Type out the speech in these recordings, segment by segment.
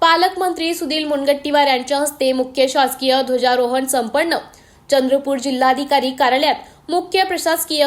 पालकमंत्री सुनील मुनगट्टीवार यांच्या हस्ते मुख्य शासकीय ध्वजारोहण संपन्न. चंद्रपूर जिल्हाधिकारी कार्यालयात मुख्य प्रशासकीय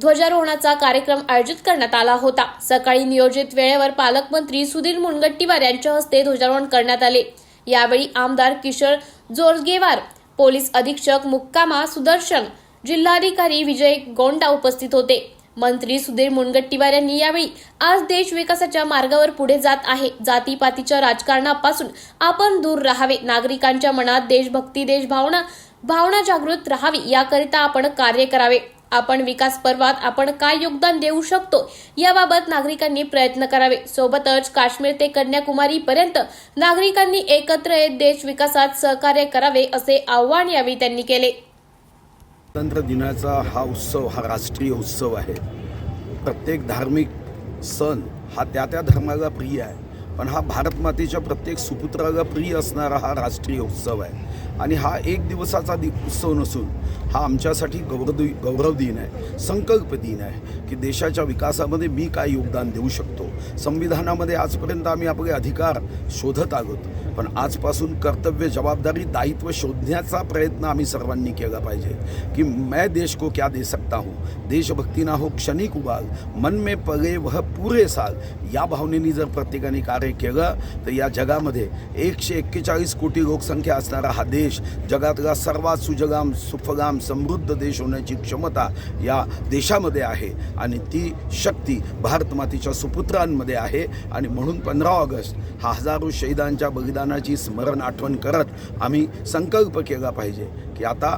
ध्वजारोहणाचा कार्यक्रम आयोजित करण्यात आला होता. सकाळी नियोजित वेळेवर पालकमंत्री सुधीर मुनगट्टीवार यांच्या हस्ते ध्वजारोहण करण्यात आले. यावेळी आमदार किशोर जोरगेवार पोलीस अधीक्षक मुक्कामा सुदर्शन जिल्हाधिकारी विजय गोंडा उपस्थित होते. मंत्री सुधीर मुनगट्टीवार यांनी यावेळी आज देश विकासाच्या मार्गावर पुढे जात आहे. जातीपातीच्या राजकारणापासून आपण दूर राहावे. नागरिकांच्या मनात देशभक्ती देशभावना भावना जागृत राहावी. याकरिता आपण कार्य करावे. आपण विकास पर्वात आपण काय योगदान देऊ शकतो याबाबत नागरिकांनी प्रयत्न करावे. सोबतच काश्मीर ते कन्याकुमारी पर्यंत नागरिकांनी एकत्र येत देश विकासात सहकार्य करावे असे आव्हान यावेळी त्यांनी केले. स्वातंत्र्य दिनाचा हा उत्सव हा राष्ट्रीय उत्सव आहे. प्रत्येक धार्मिक सण हा त्या त्या धर्माला प्रिय आहे. पण हा भारत मातेच्या प्रत्येक सुपुत्राला प्रिय असणारा हा राष्ट्रीय उत्सव आहे. आणि हा एक दिवसाचा दि उत्सव नसून हा आमच्यासाठी गौरव गौरव दिन आहे संकल्प दिन आहे की देशाच्या विकासामध्ये मी काय योगदान देऊ शकतो. संविधानामध्ये आजपर्यंत आम्ही आपले अधिकार शोधत आहोत पण आजपासून कर्तव्य जबाबदारी दायित्व शोधण्याचा प्रयत्न आम्ही सर्वांनी केला पाहिजे की मैं देश को क्या दे सकता हूँ? देशभक्ती ना हो क्षणिक उबाल मन में पगे वह पुरे साल या भावनेनी जर प्रत्येकाने कार्य केलं तर या जगामध्ये एकशे एक्केचाळीस कोटी लोकसंख्या असणारा हा देश जगातला सर्वात सुजगाम सुफगाम समृद्ध देश होण्याची क्षमता या देशामध्ये आहे. आणि ती शक्ती भारतमातीच्या सुपुत्रांमध्ये आहे. आणि म्हणून पंधरा ऑगस्ट हा हजारो शहीदांच्या बलिदानाची स्मरण आठवण करत आम्ही संकल्प केला पाहिजे की आता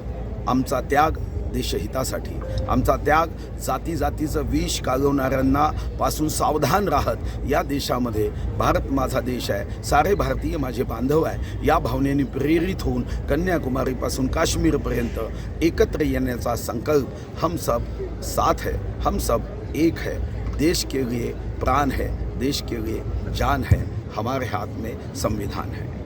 आमचा त्याग देशहितासाठी. आमचा त्याग जाती जातीचं विष कालवणाऱ्यांना पासून सावधान राहत या देशामध्ये. भारत माझा देश आहे. सारे भारतीय माझे बांधव आहे. या भावनेने प्रेरित होऊन कन्याकुमारीपासून काश्मीरपर्यंत एकत्र येण्याचा संकल्प हम सब साथ है हम सब एक है. देश के लिए प्राण है देश के लिए जान है. हमारे हाथ में संविधान है.